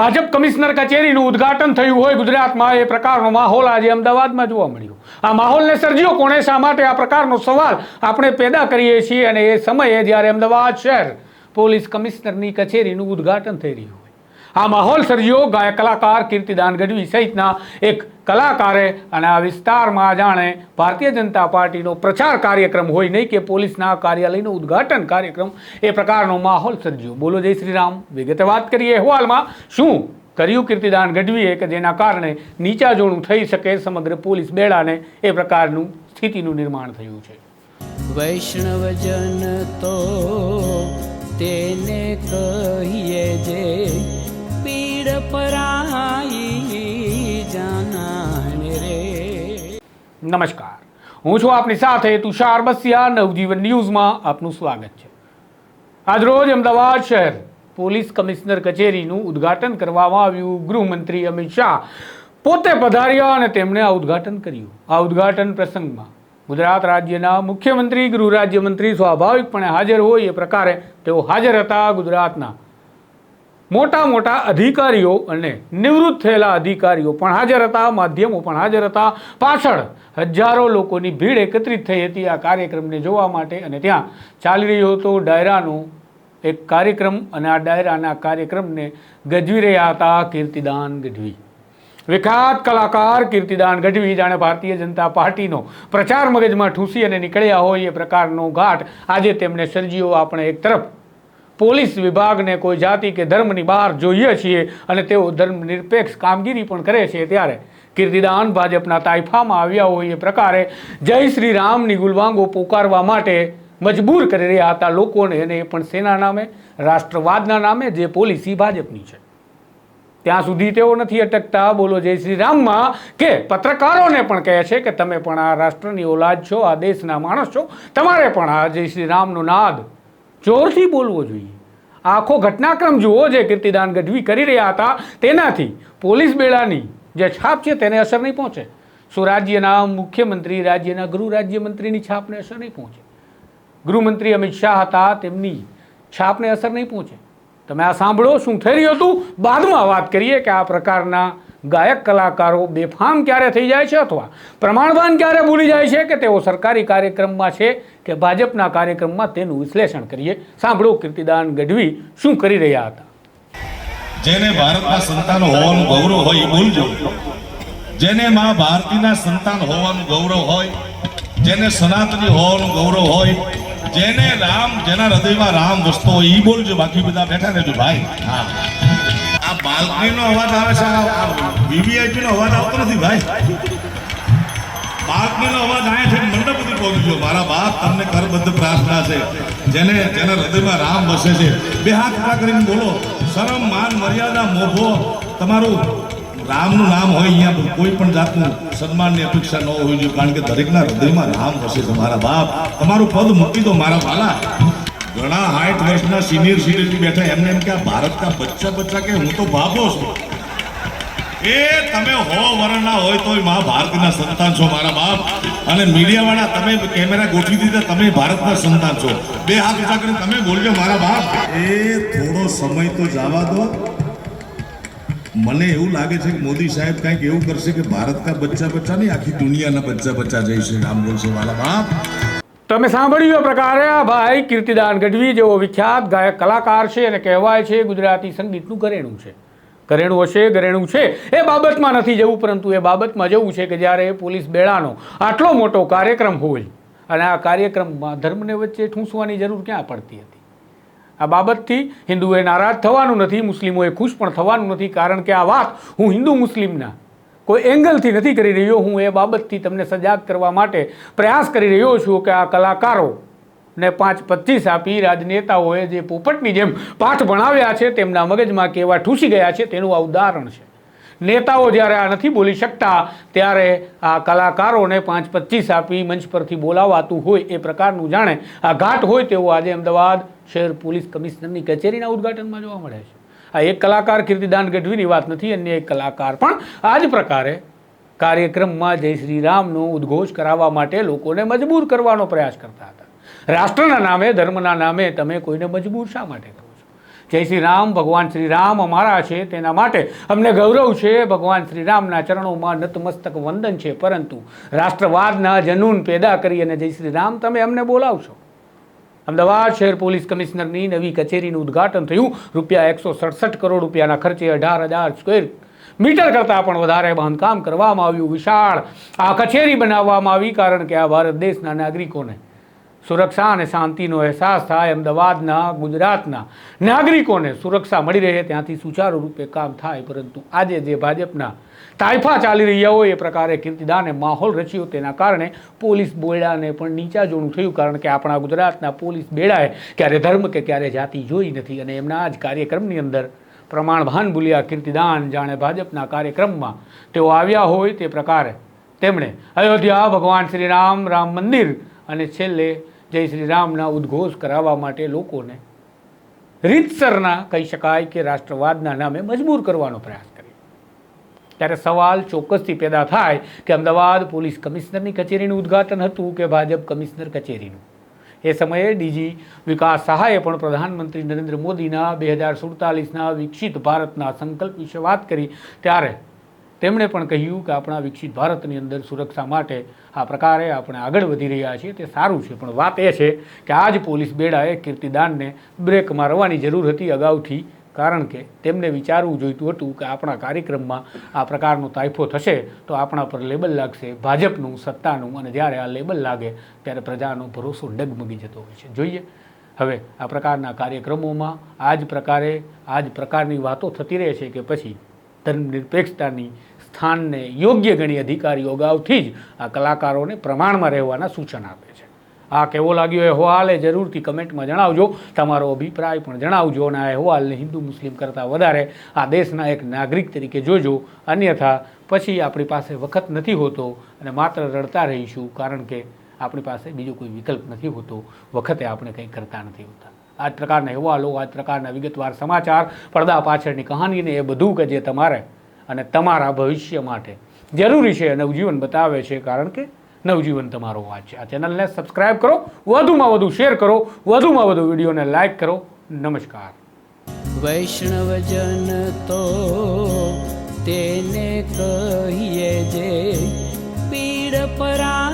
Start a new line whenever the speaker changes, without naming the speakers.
Bhajap commissioner કચેરીનું ઉદ્ઘાટન થયું હોય ગુજરાતમાં, એ પ્રકારનો માહોલ આજે અમદાવાદમાં જોવા મળ્યો. આ માહોલને સર્જ્યો કોણે? શા માટે આ પ્રકારનો સવાલ આપણે પેદા કરીએ છીએ અને એ સમયે જ્યારે અમદાવાદ શહેર પોલીસ કમિશનરની કચેરીનું ઉદ્ઘાટન થઈ રહ્યું. હોય આ માહોલ સર્જ્યો, ગાયક કલાકાર કીર્તિદાન ગઢવી સહિતના એક કલાકારે અને આ વિસ્તારમાં જાણે ભારતીય જનતા પાર્ટીનો પ્રચાર કાર્યક્રમ હોય નહીં કે પોલીસના કાર્યાલયનું ઉદ્ઘાટન કાર્યક્રમ, એ પ્રકારનો માહોલ સર્જ્યો. બોલો જય શ્રી રામ. વિગતે વાત કરીએ અહેવાલમાં. શું કર્યું કીર્તિદાન ગઢવીએ કે જેના કારણે નીચા જોડું થઈ શકે સમગ્ર પોલીસ બેડાને? એ પ્રકારનું સ્થિતિનું નિર્માણ થયું છે.
વૈષ્ણવજન તો તેને કહીએ
નમસ્કાર. હું છું આપની સાથે તુષાર બસિયા. નવજીવન ન્યૂઝમાં આપનું સ્વાગત છે. આજરોજ અમદાવાદ શહેર પોલીસ કમિશનર કચેરીનું ઉદ્ઘાટન કરવામાં આવ્યું. ગૃહમંત્રી અમિત શાહ પોતે પધાર્યા અને તેમણે આ ઉદ્ઘાટન કર્યું. આ ઉદ્ઘાટન પ્રસંગમાં ગુજરાત રાજ્યના મુખ્યમંત્રી, ગૃહ રાજ્યમંત્રી સ્વાભાવિકપણે હાજર હોય એ પ્રકારે તેઓ હાજર હતા. ગુજરાતના મોટા મોટા અધિકારીઓ અને નિવૃત્ત થયેલા અધિકારીઓ પણ હાજર હતા, માધ્યમો પણ હાજર હતા. પાછળ હજારો લોકોની ભીડ એકત્રિત થઈ હતી આ કાર્યક્રમને જોવા માટે અને ત્યાં ચાલી રહ્યો હતો. ડાયરાનો એક કાર્યક્રમ અને આ ડાયરાના કાર્યક્રમને ગજવી રહ્યા હતા કીર્તિદાન ગઢવી. વિખ્યાત કલાકાર કીર્તિદાન ગઢવી, જાણે ભારતીય જનતા પાર્ટીનો પ્રચાર મગજમાં ઠૂંસી અને નીકળ્યા હોય એ પ્રકારનો ઘાટ આજે તેમણે સર્જ્યો. આપણે એક તરફ પોલીસ વિભાગને કોઈ જાતિ કે ધર્મની બહાર જોઈએ છીએ અને તેઓ ધર્મ નિરપેક્ષ કામગીરી પણ કરે છે ત્યારે કીર્તિદાન ભાજપના તાઇફામાં આવ્યા હોય એ પ્રકારે જય શ્રી રામની ગુલવાંગો પોકારવા માટે મજબૂર કરી રહ્યા હતા લોકોને અને એ પણ સેના નામે, રાષ્ટ્રવાદના નામે જે પોલિસી ભાજપની છે. ત્યાં સુધી તેઓ નથી અટકતા. બોલો જય શ્રી રામમાં કે પત્રકારોને પણ કહે છે કે તમે પણ આ રાષ્ટ્રની ઓલાદ છો, આ દેશના માણસ છો. તમારે પણ આ જય શ્રી રામનો નાદ જોરથી બોલવો જોઈએ. આખો ઘટનાક્રમ જુઓ જે કીર્તિદાન ગઢવી કરી રહ્યા હતા, તેનાથી પોલીસ બેડાની જે છાપ છે તેને અસર નહીં પહોંચે. શું રાજ્યના મુખ્યમંત્રી, રાજ્યના ગૃહ રાજ્યમંત્રીની છાપને અસર નહીં પહોંચે? ગૃહમંત્રી અમિત શાહ હતા, તેમની છાપને અસર નહીં પહોંચે. તમે આ સાંભળો શું થઈ રહ્યું હતું? બાદમાં વાત કરીએ કે આ પ્રકારના ગાયક કલાકારો બેફામ ક્યારે થઈ જાય છે અથવા પ્રમાણવાન ક્યારે ભૂલી જાય છે કે તેઓ સરકારી કાર્યક્રમમાં છે કે ભાજપના કાર્યક્રમમાં તેનું વિશ્લેષણ કરીએ? સાંભળો કીર્તિદાન ગઢવી શું કરી રહ્યા હતા.
જેને ભારતના સંતાન હોવાનું ગૌરવ હોય એ બોલજો જેને માં ભારતીના સંતાન હોવાનું ગૌરવ હોય, જેને સનાતની હોવાનું ગૌરવ હોય, જેને રામ, જેના હૃદયમાં રામ વસતો હોય એ બોલજો. બાકી બધા બેઠા રહેજો. ભાઈ, હા. બાલ્કનીનો અવાજ આવે છે વીવીઆઈપી નો અવાજ આવતો નથી, ભાઈ. બાલ્કનીનો અવાજ આયા છે, મંડપ સુધી પહોંચી ગયો. મારા બાપ તમને કરબદ્ધ પ્રાર્થના છે. જેને, જેના હૃદયમાં રામ વસે છે. બે હાથ ખડા કરીને બોલો. શરમ, માન, મર્યાદા, મોભો, તમારું રામનું નામ હોય અહીંયા કોઈ પણ જાતનું સન્માનની અપેક્ષા ન હોવી જોઈએ, કારણ કે દરેકના હૃદયમાં રામ વસે છે, મારા બાપ. તમારું પદ મૂકી દો, મારા વાલા. ઘણા હાઈટ વર્ષના સિનિયર સિટીઝન બેઠા એમને એમ કે ભારતના બચ્ચા બચ્ચા કે હું તો બાબો છું. એ તમે હો વરણના હોય તોય મા ભારતના સંતાન છો મારા બાપ. અને મીડિયાવાળા તમે કેમેરા ગોઠવી દીધા, તમે ભારતના સંતાન છો. બે હાથ ઊંચા કરીને તમે બોલજો મારા બાપ. એ થોડો સમય તો જવા દો. મને એવું લાગે છે કે મોદી સાહેબ કંઈક એવું કરશે કે ભારત કા બચ્ચા બચ્ચા નહીં, આખી દુનિયાના બચ્ચા બચ્ચા જય શ્રી રામ બોલશે મારા બાપ.
તમે સાંભળ્યું એ પ્રકારે આ ભાઈ કીર્તિદાન ગઢવી જેવો વિખ્યાત ગાયક કલાકાર છે અને કહેવાય છે ગુજરાતી સંગીતનું ઘરેણું છે. ઘરેણું હશે, ઘરેણું છે. એ બાબતમાં નથી જવું, પરંતુ એ બાબતમાં જવું છે કે જ્યારે પોલીસ બેડાનો આટલો મોટો કાર્યક્રમ હોય, અને આ કાર્યક્રમમાં ધર્મને વચ્ચે ઠૂંસવાની જરૂર ક્યાં પડતી હતી? આ બાબતથી હિન્દુએ નારાજ થવાનું નથી, મુસ્લિમોએ ખુશ પણ થવાનું નથી, કારણ કે આ વાત હું હિન્દુ મુસ્લિમના કોઈ એંગલથી નથી કરી રહ્યો, હું એ બાબતથી તમને સજાગ કરવા માટે પ્રયાસ કરી રહ્યો છું કે આ કલાકારો ને પાંચ પચીસ આપી રાજનેતાઓએ જે પોપટની જેમ પાઠ ભણાવ્યા છે, તેમના મગજમાં કેવા ઠૂસી ગયા છે, તેનું આ ઉદાહરણ છે. નેતાઓ જ્યારે આ નથી બોલી શકતા, ત્યારે આ કલાકારોને પાંચ પચીસ આપી મંચ પરથી બોલાવાતું હોય એ પ્રકારનું જાણે આ ઘાટ હોય તેવું આજે અમદાવાદ શહેર પોલીસ કમિશનરની કચેરીના ઉદઘાટનમાં જોવા મળે છે. આ એક કલાકાર કીર્તિદાન ગઢવીની વાત નથી, અન્ય એક કલાકાર પણ આ જ પ્રકારે કાર્યક્રમમાં જય શ્રી રામનો ઉદ્ઘોષ કરાવવા માટે લોકોને મજબૂર કરવાનો પ્રયાસ કરતા હતા. રાષ્ટ્રના નામે, ધર્મના નામે તમે કોઈને મજબૂર શા માટે કરો છો? જય શ્રી રામ ભગવાન શ્રી રામ અમારા છે, તેના માટે અમને ગૌરવ છે, ભગવાન શ્રી રામના ચરણોમાં નતમસ્તક વંદન છે, પરંતુ રાષ્ટ્રવાદના જનૂન પેદા કરી અને જય શ્રી રામ તમે અમને બોલાવશો. અમદાવાદ શહેર પોલીસ કમિશનરની નવી કચેરીનું ઉદ્ઘાટન થયું. રૂપિયા એકસો સડસઠ કરોડ રૂપિયાના ખર્ચે અઢાર હજાર સ્ક્વેર મીટર કરતાં પણ વધારે બાંધકામ કરવામાં આવ્યું વિશાળ. આ કચેરી બનાવવામાં આવી કારણ કે આ ભારત દેશના નાગરિકોને સુરક્ષા અને શાંતિનો અહેસાસ થાય અમદાવાદના, ગુજરાતના નાગરિકોને સુરક્ષા મળી રહે ત્યાંથી સુચારુ રૂપે કામ થાય. પરંતુ આજે જે ભાજપના તાઇફા ચાલી રહ્યા હોય એ પ્રકારે કીર્તિદાને માહોલ રચ્યો તેના કારણે પોલીસ બેડાને પણ નીચા જોણું થયું. કારણ કે આપણા ગુજરાતના પોલીસ બેડાએ ક્યારે ધર્મ કે ક્યારે જાતિ જોઈ નથી અને એમના જ કાર્યક્રમની અંદર પ્રમાણભાન ભૂલ્યા કીર્તિદાન. જાણે ભાજપના કાર્યક્રમમાં તેઓ આવ્યા હોય તે પ્રકારે તેમણે અયોધ્યા ભગવાન શ્રી રામ રામ મંદિર અને છેલ્લે જય શ્રી રામના ઉદ્ઘોષ કરાવવા માટે લોકોને રીતસરના કહી શકાય કે રાષ્ટ્રવાદના નામે મજબૂર કરવાનો પ્રયાસ કર્યો. ત્યારે સવાલ ચોક્કસથી પેદા થાય કે અમદાવાદ પોલીસ કમિશનરની કચેરીનું ઉદ્ઘાટન હતું કે ભાજપ કમિશનર કચેરીનું? એ સમયે ડીજી વિકાસ સહાયે પણ પ્રધાનમંત્રી નરેન્દ્ર મોદીના બે હજાર સુડતાલીસના વિકસિત ભારતના સંકલ્પ વિશે વાત કરી. ત્યારે તેમણે પણ કહ્યું કે આપણા વિકસિત ભારતની અંદર સુરક્ષા માટે આ પ્રકારે આપણે આગળ વધી રહ્યા છીએ, તે સારું છે. પણ વાત એ છે કે આ જ પોલીસ બેડાએ કીર્તિદાનને બ્રેક મારવાની જરૂર હતી અગાઉથી, કારણ કે તેમને વિચારવું જોઈતું હતું કે આપણા કાર્યક્રમમાં આ પ્રકારનો તાઇફો થશે તો આપણા પર લેબલ લાગશે, ભાજપનું, સત્તાનું અને જ્યારે આ લેબલ લાગે ત્યારે પ્રજાનો ભરોસો ડગમગી જતો હોય છે. જોઈએ, હવે આ પ્રકારના કાર્યક્રમોમાં આ જ પ્રકારે આ જ પ્રકારની વાતો થતી રહે છે કે પછી ધર્મનિરપેક્ષતાની સ્થાનને યોગ્ય ગણી અધિકારીઓ અગાઉથી જ આ કલાકારોને પ્રમાણમાં રહેવાના સૂચન આપે છે. આ કેવો લાગ્યો અહેવાલ એ જરૂરથી કમેન્ટમાં જણાવજો. તમારો અભિપ્રાય પણ જણાવજો અને આ અહેવાલને હિન્દુ મુસ્લિમ કરતાં વધારે આ દેશના એક નાગરિક તરીકે જોજો. અન્યથા પછી આપણી પાસે વખત નથી હોતો અને માત્ર રડતા રહીશું કારણ કે આપણી પાસે બીજો કોઈ વિકલ્પ નથી હોતો. વખતે આપણે કંઈ કરતા નથી હોતા. આ જ પ્રકારના અહેવાલો આ જ પ્રકારના વિગતવાર સમાચાર, પડદા પાછળની કહાનીને એ બધું કે જે તમારે અને તમારા ભવિષ્ય માટે જરૂરી છે, નવજીવન બતાવે છે, કારણ કે નવજીવન તમારો વાત છે. આ ચેનલને સબસ્ક્રાઈબ કરો, વધુમાં વધુ શેર કરો, વધુમાં વધુ વિડીયોને લાઈક કરો. નમસ્કાર.
વૈષ્ણવજન તો તેને કહીએ જે પીડ પરા